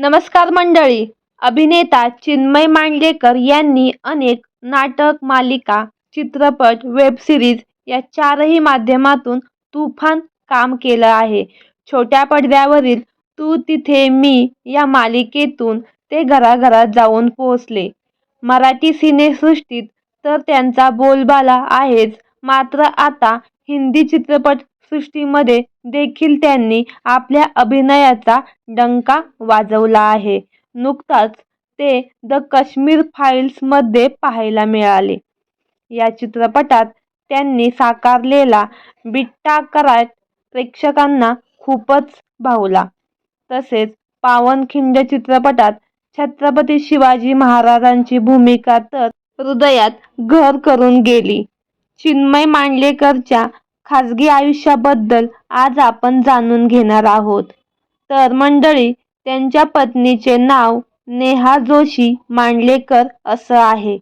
नमस्कार मंडळी. अभिनेता चिन्मय मांडलेकर यांनी अनेक नाटक मालिका चित्रपट वेबसिरीज या चारही माध्यमातून तुफान काम केलं आहे. छोट्या पडद्यावरील तू तिथे मी या मालिकेतून ते घराघरात जाऊन पोहोचले. मराठी सिनेसृष्टीत तर त्यांचा बोलबाला आहेच. मात्र आता हिंदी चित्रपटसृष्टीमध्ये देखील त्यांनी आपल्या अभिनयाचा डंका वाजवला आहे. नुकताच ते द काश्मीर फाईल्समध्ये पाहायला मिळाले. या चित्रपटात त्यांनी साकारलेला बिट्टा कराट प्रेक्षकांना खूपच भावला. तसेच पावनखिंड चित्रपटात छत्रपती शिवाजी महाराजांची भूमिका तर हृदयात घर करून गेली. चिन्मय मांडलेकरच्या खाजगी आयुष्याबद्दल आज आपण जाणून घेणार आहोत. तर मंडळी त्यांच्या पत्नीचे नाव नेहा जोशी मांडलेकर असं आहे.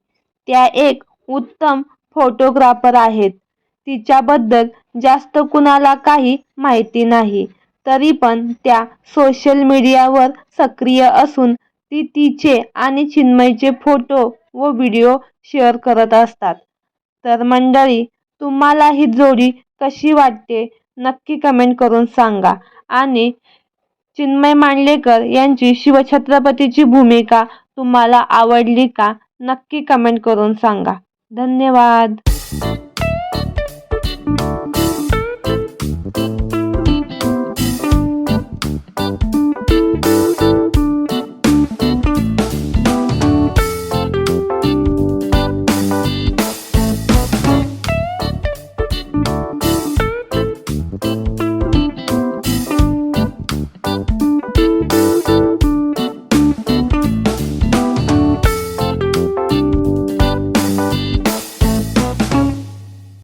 त्या एक उत्तम फोटोग्राफर आहेत. तिच्याबद्दल जास्त कुणाला काही माहिती नाही. तरी पण त्या सोशल मीडियावर सक्रिय असून ती तिचे आणि चिन्मयचे फोटो व व्हिडिओ शेअर करत असतात. तर मंडळी तुम्हाला ही जोडी कशी वाटते नक्की कमेंट करून सांगा. आणि चिन्मय मांडलेकर यांची शिवछत्रपतीची भूमिका तुम्हाला आवडली का नक्की कमेंट करून सांगा. धन्यवाद.